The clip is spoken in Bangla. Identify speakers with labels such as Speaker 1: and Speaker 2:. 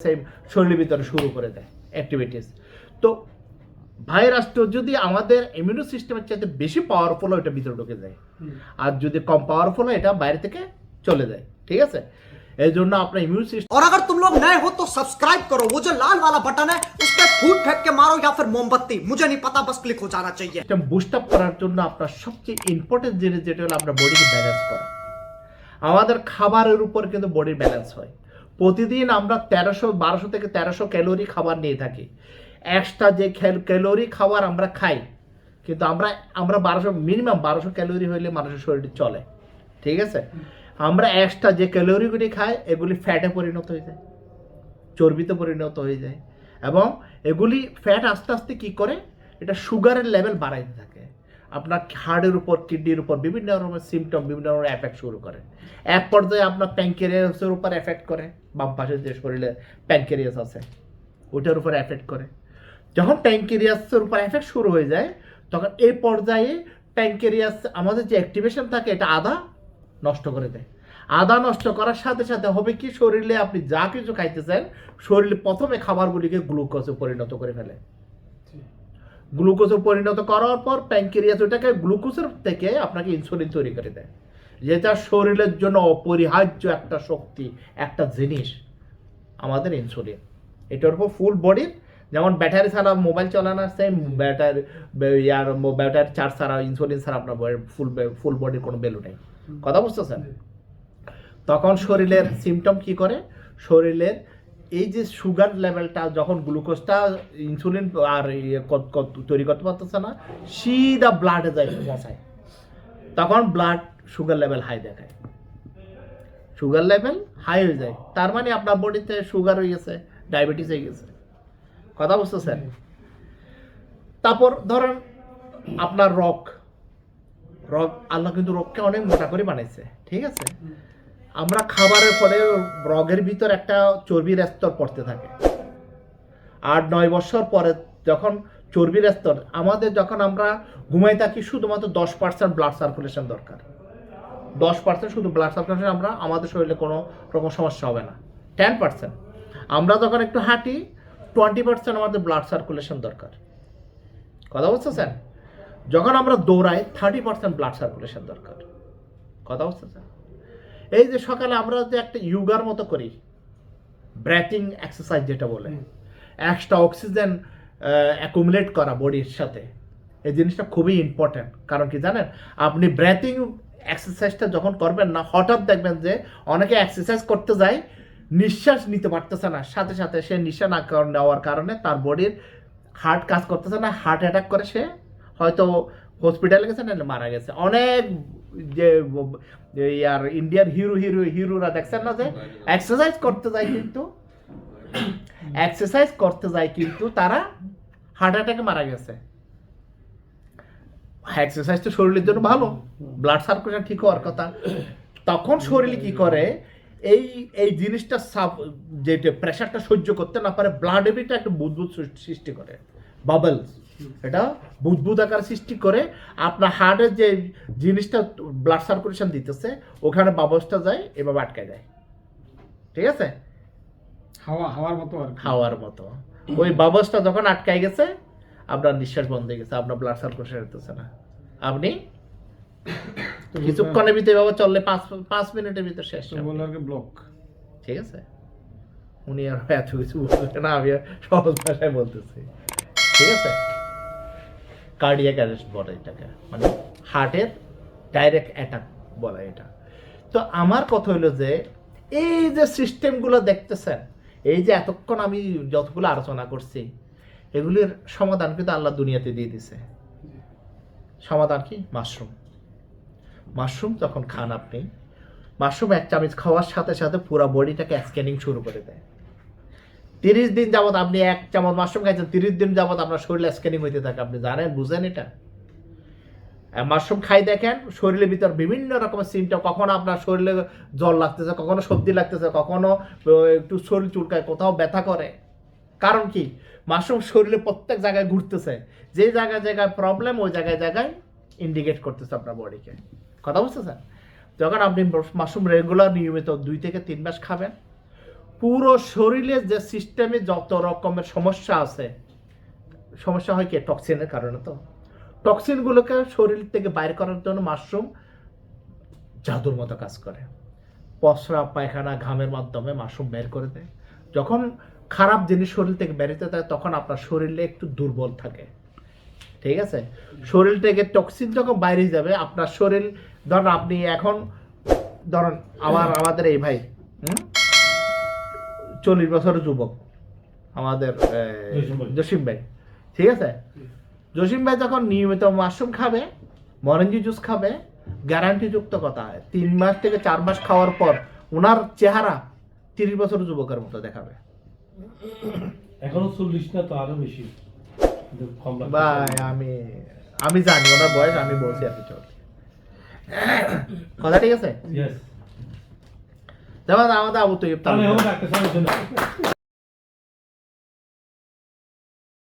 Speaker 1: সেম শরীরের ভিতরে শুরু করে দেয় অ্যাক্টিভিটিস তো ভাইরাসটা যদি আমাদের ইমিউনো সিস্টেমের চাইতে বেশি পাওয়ারফুল হয়, ওটা ভিতরে ঢুকে যায় আর যদি কম পাওয়ারফুল হয় এটা বাইরে থেকে চলে যায় ঠিক আছে এই জন্য আপনার ইমিউন সিস্টেম
Speaker 2: और अगर तुम लोग नए हो तो सब्सक्राइब करो वो जो लाल वाला बटन है उस पर फूट फेंक के मारो या फिर मोमबत्ती मुझे नहीं पता बस क्लिक हो जाना चाहिए
Speaker 1: বুস্ট আপ করার জন্য আপনার সবচেয়ে ইম্পর্টেন্ট জিনিস যেটা হলো আপনার বডিকে ব্যালেন্স করা আমাদের খাবারের উপর কিন্তু বডির ব্যালেন্স হয় প্রতিদিন আমরা তেরোশো, বারোশো থেকে তেরোশো ক্যালোরি খাবার নিয়ে থাকি। এক্সট্রা যে ক্যালোরি খাবার আমরা খাই, কিন্তু আমরা আমরা বারোশো, মিনিমাম বারোশো ক্যালোরি হইলে মানুষের শরীরে চলে। ঠিক আছে? আমরা এক্সট্রা যে ক্যালোরিগুলি খাই, এগুলি ফ্যাটে পরিণত হয়ে যায়, চর্বিতে পরিণত হয়ে যায়, এবং এগুলি ফ্যাট আস্তে আস্তে কি করে? এটা সুগারের লেভেল বাড়াইতে থাকে। আপনার হার্টের উপর, কিডনির উপর বিভিন্ন রকমের সিমটম বিভিন্ন রকমের এফেক্ট শুরু করে। এক পর্যায়ে আপনার প্যাঙ্কেরিয়াসের উপর এফেক্ট করে, বাম পাশে যে শরীরে প্যাঙ্কেরিয়াস আছে, ওইটার উপর এফেক্ট করে। যখন প্যাঙ্কেরিয়াসের উপর এফেক্ট শুরু হয়ে যায়, তখন এই পর্যায়ে প্যাঙ্কেরিয়াস আমাদের যে অ্যাক্টিভেশন থাকে, এটা আদা নষ্ট করে দেয়। আদা নষ্ট করার সাথে সাথে হবে কি, শরীরে আপনি যা কিছু খাইতেছেন, শরীরে প্রথমে খাবারগুলিকে গ্লুকোজে পরিণত করে ফেলে। গ্লুকোজে পরিণত করার পর প্যাঙ্কেরিয়াস ওটাকে গ্লুকোজের থেকে আপনাকে ইনসুলিন তৈরি করে দেয়। যেটা শরীরের জন্য অপরিহার্য একটা শক্তি একটা জিনিস আমাদের ইনসুলিন। এটার উপর ফুল বডির যেমন ব্যাটারি ছাড়া মোবাইল চালানো সেম ব্যাটারি ইয়ার ব্যাটারি চার্জ ছাড়া ইনসুলিন ছাড়া আপনার ফুল ফুল বডির কোনো ভ্যালু নেই। কথা বুঝতেছেন? তখন শরীরের সিমটম কি করে? শরীরের এই যে সুগার লেভেলটা যখন গ্লুকোজটা ইনসুলিন আর ইয়ে তৈরি করতে পারতেছে না, সিধা ব্লাডে যায় মশায় তখন ব্লাড সুগার লেভেল হাই দেখায়। সুগার লেভেল হাই হয়ে যায়। তার মানে আপনার বডিতে সুগার হয়ে গেছে ডায়াবেটিস হয়ে গেছে। কথা বুঝতেছেন? তারপর ধরেন আপনার রক রক আল্লাহ কিন্তু রককে অনেক মোটা করে বানাইছে, ঠিক আছে? আমরা খাবারের পরে রগের ভিতর একটা চর্বির স্তর পড়তে থাকে। আট, নয় বছর পরে যখন চর্বির স্তর, আমাদের যখন আমরা ঘুমাই থাকি, শুধুমাত্র দশ পার্সেন্ট ব্লাড সার্কুলেশন দরকার। দশ পার্সেন্ট শুধু ব্লাড সার্কুলেশন আমরা, আমাদের শরীরে কোনো রকম সমস্যা হবে না। টেন পার্সেন্ট আমরা যখন একটু হাঁটি টোয়েন্টি পার্সেন্ট আমাদের ব্লাড সার্কুলেশন দরকার। কথা বুঝতেছেন? যখন আমরা দৌড়াই থার্টি পার্সেন্ট ব্লাড সার্কুলেশন দরকার। কথা বুঝতেছেন? এই যে সকালে আমরা যে একটা ইয়োগার মতো করি ব্রেথিং এক্সারসাইজ যেটা বলে এক্সট্রা অক্সিজেন অ্যাকুমুলেট করা বডির সাথে এই জিনিসটা খুবই ইম্পর্ট্যান্ট কারণ কি জানেন আপনি ব্রেথিং এক্সারসাইজটা যখন করবেন না হঠাৎ দেখবেন যে অনেকে এক্সারসাইজ করতে যায় নিঃশ্বাস নিতে পারতেছে না। সাথে সাথে সে নিঃশ্বাস না নেওয়ার কারণে তার বডির হার্ট কাজ করতেছে না হার্ট অ্যাটাক করে সে হয়তো হসপিটালে গেছে না মারা গেছে। অনেক যে ইন্ডিয়ার হিরো হিরো হিরোরা দেখছেন না যে? এক্সারসাইজ করতে যায় কিন্তু। এক্সারসাইজ করতে যায় কিন্তু তারা হার্ট অ্যাটাকে মারা গেছে। এক্সারসাইজ তো শরীরের জন্য ভালো। ব্লাড সার্কুলেশন ঠিক হওয়ার কথা। তখন শরীর কি করে? এই এই জিনিসটা সাব যেটা প্রেশারটা সহ্য করতে না পারে ব্লাড এবিটা একটা বুদবুদ সৃষ্টি করে। বাবলস এটা বুদবুদ আকার সৃষ্টি করে আপনার হার্টের যে জিনিসটা ব্লাড সার্কুলেশন দিতেছে ওখানে বাবলসটা যায় এভাবে আটকে যায়। ঠিক আছে?
Speaker 3: হাওয়া হাওয়ার মতো আর কি।
Speaker 1: খাওয়ার মতো। ওই বাবসটা যখন আটকাই গেছে আপনার নিঃশ্বাস বন্ধ হয়ে গেছে আপনার ব্লাড সার্কুলেশন হতেছে না। আপনি কিছুক্ষণের ভিতরে বাবা চললে পাঁচ পাঁচ মিনিটের ভিতর শেষ
Speaker 3: ব্লক
Speaker 1: ঠিক আছে? উনি আর এত কিছু বলছে না আমি সহজ ভাষায় বলতেছি। ঠিক আছে? কার্ডিয়াক অ্যারেস্ট বলে এটাকে। মানে হার্টের ডাইরেক্ট অ্যাটাক বলে এটা। তো আমার কথা হলো যে, এই যে সিস্টেমগুলো দেখতেছেন, এই যে এতক্ষণ আমি যতগুলো আলোচনা করছি, এগুলির সমাধান কিন্তু আল্লাহ দুনিয়াতে দিয়ে দিছে। সমাধান কি? মাশরুম। মাশরুম যখন খান আপনি, মাশরুম এক চামচ খাওয়ার সাথে সাথে পুরো বডিটাকে স্ক্যানিং শুরু করে দেয়। তিরিশ দিন যাবত আপনি এক চামচ মাশরুম খাইছেন, তিরিশ দিন যাবত আপনার শরীরে স্ক্যানিং হইতে থাকে, আপনি জানেন, বুঝেন এটা? মাশরুম খাই দেখেন, শরীরের ভিতর বিভিন্ন রকমের সিমটম কখনো আপনার শরীরে জল লাগতেছে, কখনো সর্দি লাগতেছে, কখনো একটু শরীর চুলকায়, কোথাও ব্যথা করে। কারণ কি? মাশরুম শরীরে প্রত্যেক জায়গায় ঘুরতেছে, যে জায়গায় জায়গায় প্রবলেম ওই জায়গায় জায়গায় ইন্ডিকেট করতেছে আপনার বডিকে কথা বুঝতেছেন? যখন আপনি মাশরুম রেগুলার নিয়মিত দুই থেকে তিন মাস খাবেন পুরো শরীরে যে সিস্টেমে যত রকমের সমস্যা আছে, সমস্যা হয় কি? টক্সিনের কারণে তো। টক্সিনগুলোকে শরীর থেকে বাইর করার জন্য মাশরুম জাদুর মতো কাজ করে। পসরা, পায়খানা, ঘামের মাধ্যমে মাশরুম বের করে দেয়। যখন খারাপ জিনিস শরীর থেকে বেরোতে থাকে তখন আপনার শরীরে একটু দুর্বল থাকে। ঠিক আছে? শরীর থেকে টক্সিন যখন বাইরে যাবে, আপনার শরীর, ধরুন আপনি এখন, ধরুন আমার, আমাদের এই ভাই, হুম? চল্লিশ বছরের যুবক। আমাদের
Speaker 4: জসিম ভাই।
Speaker 1: ঠিক আছে? জসিম ভাই যখন নিয়মিত মাশরুম খাবে মরেঞ্জি জুস খাবে গ্যারান্টি যুক্ত কথা তিন মাস থেকে চার মাস খাওয়ার পর ওনার চেহারা তিরিশ বছর যুবকের মতো দেখাবে।
Speaker 4: এখনও চল্লিশ না তো আরও বেশি।
Speaker 1: ভাই আমি আমি জানি ওনার বয়স আমি বলছি আর কিছু কথা ঠিক আছে? जब नाम
Speaker 4: था वो तो ये